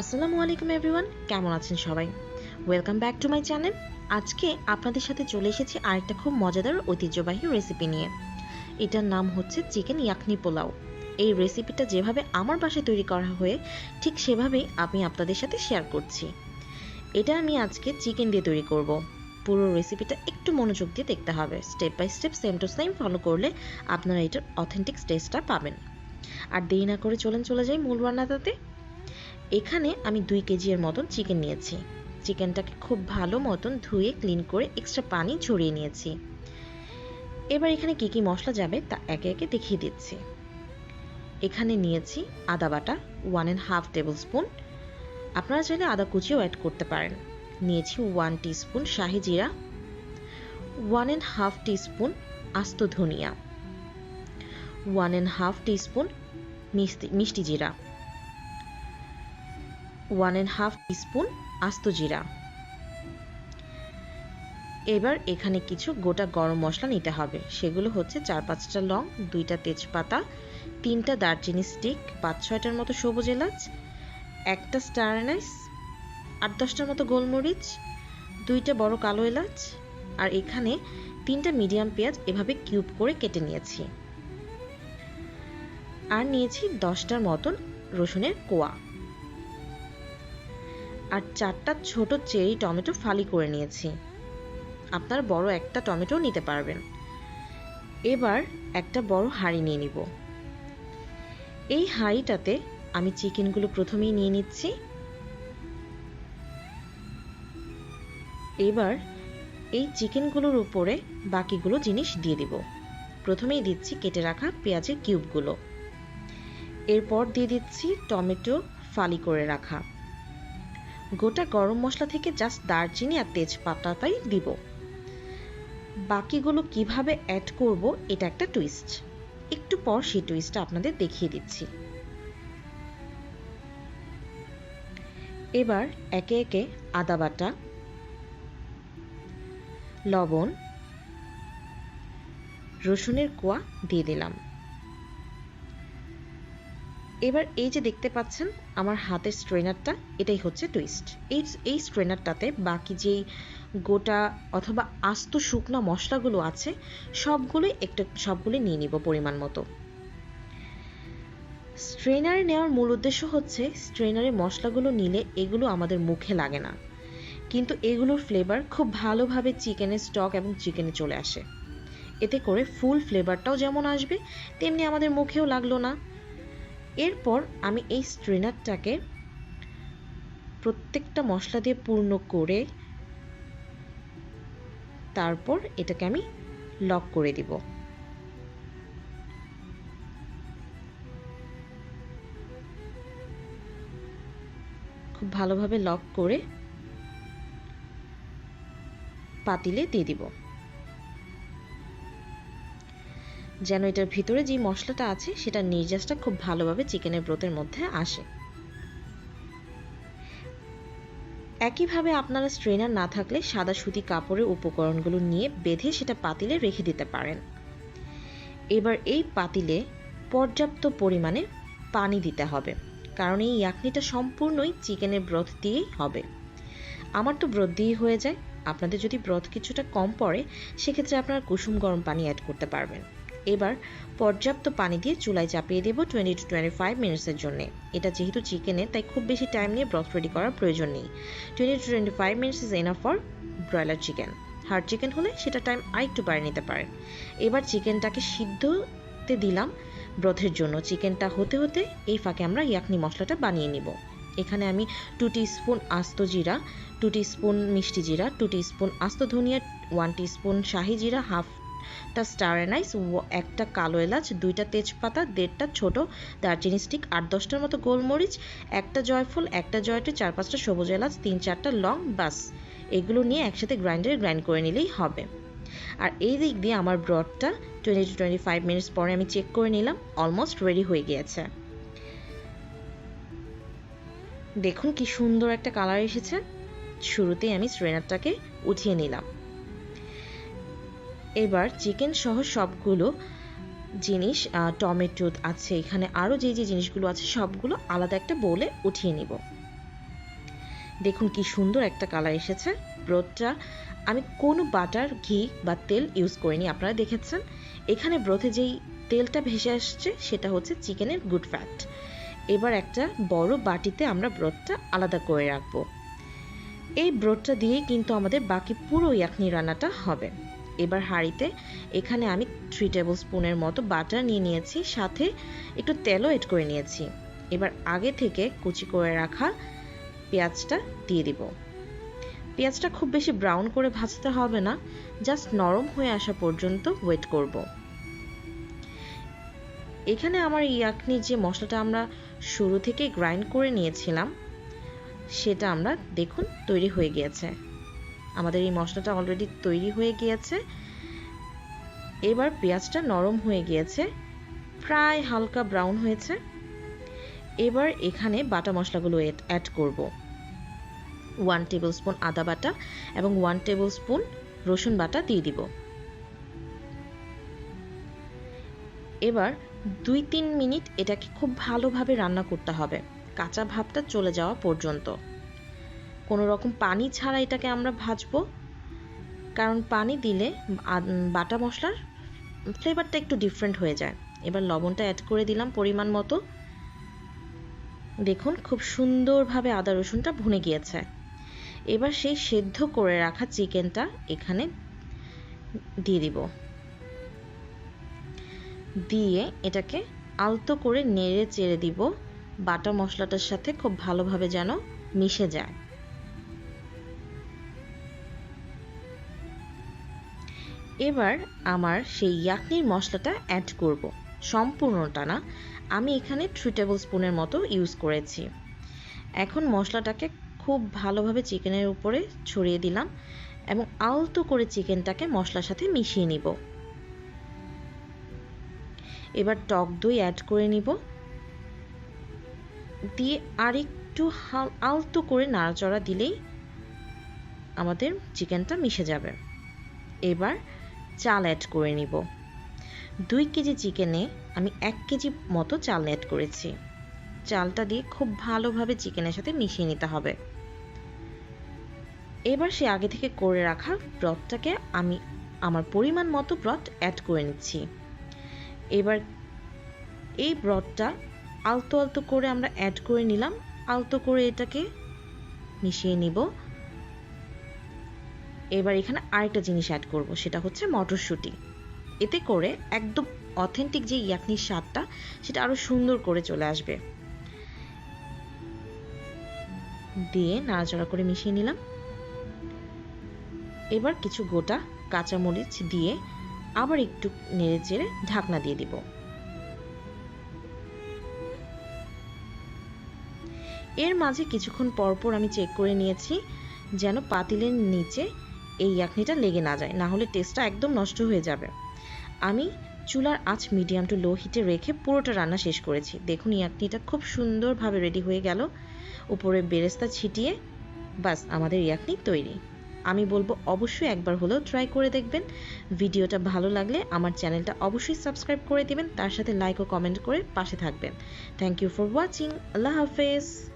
আসসালামু আলাইকুম এভরিওয়ান, কেমন আছেন সবাই? Welcome back to my channel আজকে আপনাদের সাথে চলে এসেছি আরেকটা খুব মজাদার ঐতিহ্যবাহী রেসিপি নিয়ে। এটার নাম হচ্ছে চিকেন ইয়াকনি পোলাও। এই রেসিপিটা যেভাবে আমার বাসায় তৈরি করা হয়ে, ঠিক সেভাবেই আমি আপনাদের সাথে শেয়ার করছি। এটা আমি আজকে চিকেন দিয়ে তৈরি করব। পুরো রেসিপিটা একটু মনোযোগ দিয়ে দেখতে হবে। Step by step same to same follow করলে আপনারা এটার অথেন্টিক টেস্টটা পাবেন। আর দেরি না করে চলেন, চলে যাই মূল রান্নাটাতে। এখানে আমি দুই কেজি এর মতন চিকেন নিয়েছি। চিকেনটাকে খুব ভালো মতন ধুয়ে ক্লিন করে এক্সট্রা পানি ঝরিয়ে নিয়েছি। এবার এখানে কি কি মশলা যাবে তা একে একে দেখিয়ে দিচ্ছি। এখানে নিয়েছি আদা বাটা one and half tablespoon আপনারা চাইলে আদা কুচিও অ্যাড করতে পারেন। নিয়েছি ওয়ান টিস্পুন শাহি জিরা ওয়ান অ্যান্ড হাফ টিস্পুন আস্ত ধনিয়া ওয়ান অ্যান্ড হাফ টিস্পুন মিষ্টি মিষ্টি জিরা। ওয়ান অ্যান্ড হাফ টিস্পুন আস্ত জিরা। এবার এখানে কিছু গোটা গরম মশলা নিতে হবে। সেগুলো হচ্ছে চার পাঁচটা লং, দুইটা তেজপাতা, তিনটা দারচিনি স্টিক, পাঁচ ছয়টার মতো সবুজ এলাচ, একটা স্টার অ্যানাইস, আট দশটার মতো গোলমরিচ, দুইটা বড় কালো এলাচ, আর এখানে তিনটা মিডিয়াম পেঁয়াজ এভাবে কিউব করে কেটে নিয়েছি। আর নিয়েছি দশটার মতন রসুনের কোয়া। আর চারটা ছোট চেরি টমেটো ফালি করে নিয়েছি। আপনার বড় একটা টমেটো নিতে পারবেন। এবার একটা বড় হাঁড়ি নিয়ে নিব। এই হাঁড়িটাতে আমি চিকেনগুলো প্রথমেই নিয়ে নিচ্ছি। এবার এই চিকেনগুলোর উপরে বাকিগুলো জিনিস দিয়ে দিব। প্রথমেই দিচ্ছি কেটে রাখা পেঁয়াজের কিউবগুলো। এরপর দিয়ে দিচ্ছি টমেটো ফালি করে রাখা। গোটা গরম মশলা থেকে জাস্ট দারচিনি আর তেজপাতাটাই দিব। বাকিগুলো কীভাবে অ্যাড করব, এটা একটা টুইস্ট একটু পর সেই টুইস্টটা আপনাদের দেখিয়ে দিচ্ছি। এবার একে একে আদা বাটা, লবণ, রসুনের কোয়া দিয়ে দিলাম। এবার এই যে দেখতে পাচ্ছেন, আমার হাতের স্ট্রেনারটা এটাই হচ্ছে টুইস্ট এই এই স্ট্রেনারটাতে বাকি যেই গোটা অথবা আস্ত শুকনো মশলাগুলো আছে, সবগুলোই একটু সবগুলো নিয়ে নিব পরিমাণ মতো। স্ট্রেনারে নেওয়ার মূল উদ্দেশ্য হচ্ছে স্ট্রেনারে মশলাগুলো নিলে এগুলো আমাদের মুখে লাগে না। কিন্তু এগুলোর ফ্লেভার খুব ভালোভাবে চিকেনের স্টক এবং চিকেনে চলে আসে। এতে করে ফুল ফ্লেভারটাও যেমন আসবে, তেমনি আমাদের মুখেও লাগল না। এরপর আমি এই স্ট্রেনারটাকে প্রত্যেকটা মশলা দিয়ে পূর্ণ করে তারপর এটাকে আমি লক করে দিব। খুব ভালোভাবে লক করে পাতিলে দিয়ে দিব। যেন এটার ভিতরে যে মশলাটা আছে, সেটা নির্যাসটা খুব ভালোভাবে চিকেনের ব্রতের মধ্যে আসে। একইভাবে আপনারা স্ট্রেনার না থাকলে সাদা সুতি কাপড়ের উপকরণগুলো নিয়ে বেঁধে সেটা পাতিলে রেখে দিতে পারেন। এবার এই পাতিলে পর্যাপ্ত পরিমাণে পানি দিতে হবে, কারণ এই ইয়াকনিটা সম্পূর্ণই চিকেনের ব্রথ দিয়েই হবে। আমার তো ব্রথ দিয়েই হয়ে যায়। আপনাদের যদি ব্রথ কিছুটা কম পড়ে, সেক্ষেত্রে আপনারা কুসুম গরম পানি অ্যাড করতে পারবেন। এবার পর্যাপ্ত পানি দিয়ে চুলায় চাপিয়ে দেবো টোয়েন্টি টু টোয়েন্টি ফাইভ মিনিটসের জন্য। এটা যেহেতু চিকেনের তাই খুব বেশি টাইম নিয়ে ব্রথ রেডি করার প্রয়োজন নেই। Twenty to twenty five minutes is enough for broiler chicken hard chicken হলে সেটা টাইম আরেকটু বাড়িয়ে নিতে পারেন এবার চিকেনটাকে সিদ্ধতে দিলাম ব্রথের জন্য। চিকেনটা হতে হতে এই ফাঁকে আমরা ইয়াকনি মশলাটা বানিয়ে নিব। এখানে আমি টু স্পুন আস্ত জিরা টু স্পুন মিষ্টি জিরা টু স্পুন আস্ত ধনিয়া ওয়ান স্পুন শাহি জিরা হাফ একটা স্টার অ্যানাইস একটা কালো এলাচ, দুইটা তেজপাতা, দেড়টা ছোট দারচিনি স্টিক আট দশটার মতো গোলমরিচ, একটা জয়ফল, একটা জয়টে, চার পাঁচটা সবুজ এলাচ, তিন চারটা লং বাস এগুলো নিয়ে একসাথে গ্রাইন্ডারে গ্রাইন্ড করে নিলেই হবে। আর এই দিক দিয়ে আমার ব্রডটা twenty to twenty five minutes পরে আমি চেক করে নিলাম অলমোস্ট রেডি হয়ে গিয়েছে। দেখুন কি সুন্দর একটা কালার এসেছে। শুরুতেই আমি স্ট্রেনারটাকে উঠিয়ে নিলাম। এবার চিকেন সহ সবগুলো জিনিস টমেটো আছে এখানে। আরও যে যে জিনিসগুলো আছে সবগুলো আলাদা একটা বোলে উঠিয়ে নিব। দেখুন কি সুন্দর একটা কালার এসেছে। ব্রোথটা আমি কোনো বাটার, ঘি বা তেল ইউজ করিনি, আপনারা দেখেছেন। এখানে ব্রথে যেই তেলটা ভেসে আসছে সেটা হচ্ছে চিকেনের গুড ফ্যাট। এবার একটা বড় বাটিতে আমরা ব্রথটা আলাদা করে রাখব। এই ব্রোডটা দিয়েই কিন্তু আমাদের বাকি পুরো ইয়াকনি রান্নাটা হবে। এবার হাঁড়িতে এখানে আমি থ্রি টেবিল স্পুনের মতো বাটার নিয়ে নিয়েছি, সাথে একটু তেলও এড করে নিয়েছি। এবার আগে থেকে কুচি করে রাখা পেঁয়াজটা দিয়ে দিব। পেঁয়াজটা খুব বেশি ব্রাউন করে ভাজতে হবে না জাস্ট নরম হয়ে আসা পর্যন্ত ওয়েট করব। এখানে আমার ইয়াকনির যে মশলাটা আমরা শুরু থেকে গ্রাইন্ড করে নিয়েছিলাম, সেটা আমরা দেখুন তৈরি হয়ে গিয়েছে। আমাদের এই মশলাটা অলরেডি তৈরি হয়ে গিয়েছে। এবার পেঁয়াজটা নরম হয়ে গিয়েছে, প্রায় হালকা ব্রাউন হয়েছে। এবার এখানে বাটা মশলাগুলো অ্যাড করব। ওয়ান টেবিল স্পুন আদা বাটা এবং ওয়ান টেবিল স্পুন রসুন বাটা দিয়ে দিব। এবার দুই তিন মিনিট এটাকে খুব ভালোভাবে রান্না করতে হবে। কাঁচা ভাবটা চলে যাওয়া পর্যন্ত। কোনো রকম পানি ছাড়া এটাকে আমরা ভাজবো। কারণ পানি দিলে বাটা মশলার ফ্লেভারটা একটু ডিফারেন্ট হয়ে যায়। এবার লবণটা অ্যাড করে দিলাম পরিমাণ মতো। দেখুন, খুব সুন্দরভাবে আদা রসুনটা ভুনে গিয়েছে। এবার সেই সেদ্ধ করে রাখা চিকেনটা এখানে দিয়ে দিব। দিয়ে এটাকে আলতো করে নেড়ে চেড়ে দিব। বাটা মশলাটার সাথে খুব ভালোভাবে যেন মিশে যায়। এবার আমার সেই ইয়াকনির মশলাটা অ্যাড করব। সম্পূর্ণটা না, আমি এখানে থ্রি টেবিল স্পুনের মতো ইউজ করেছি। এখন মশলাটাকে খুব ভালোভাবে চিকেনের উপরে ছড়িয়ে দিলাম এবং আলতো করে চিকেনটাকে মশলার সাথে মিশিয়ে নিব। এবার টক দই অ্যাড করে নিব। দিয়ে আর একটু আলতো করে নাড়াচড়া দিলেই আমাদের চিকেনটা মিশে যাবে। এবার চাল অ্যাড করে নিব। দুই কেজি চিকেনে আমি এক কেজি মতো চাল অ্যাড করেছি। চালটা দিয়ে খুব ভালোভাবে চিকেনের সাথে মিশিয়ে নিতে হবে। এবার সে আগে থেকে করে রাখা ব্রথটাকে আমি আমার পরিমাণ মতো ব্রথ অ্যাড করে নিচ্ছি। এবার এই ব্রথটা আলতো আলতো করে আমরা অ্যাড করে নিলাম। আলতো করে এটাকে মিশিয়ে নিব। এবার এখানে আরেকটা জিনিস অ্যাড করব, সেটা হচ্ছে মটরশুঁটি। এতে করে একদম অথেন্টিক যে ইয়াকনির স্বাদটা, সেটা আরও সুন্দর করে চলে আসবে। দিয়ে নাড়াচাড়া করে মিশিয়ে নিলাম। এবার কিছু গোটা কাঁচামরিচ দিয়ে আবার একটু নেড়ে চেড়ে ঢাকনা দিয়ে দিব। এর মাঝে কিছুক্ষণ পরপর আমি চেক করে নিয়েছি, যেন পাতিলের নিচে এই ইয়াকনিটা লেগে না যায়, না হলে টেস্টটা একদম নষ্ট হয়ে যাবে। আমি চুলার আঁচ মিডিয়াম টু লো হিটে রেখে পুরোটা রান্না শেষ করেছি। দেখুন ইয়াকনিটা খুব সুন্দরভাবে রেডি হয়ে গেল। উপরে বেরেস্তা ছিটিয়ে বাস আমাদের ইয়াকনি তৈরি। আমি বলব অবশ্যই একবার হলেও ট্রাই করে দেখবেন। ভিডিওটা ভালো লাগলে আমার চ্যানেলটা অবশ্যই সাবস্ক্রাইব করে দেবেন। তার সাথে লাইক ও কমেন্ট করে পাশে থাকবেন। থ্যাংক ইউ ফর ওয়াচিং আল্লাহ হাফেজ।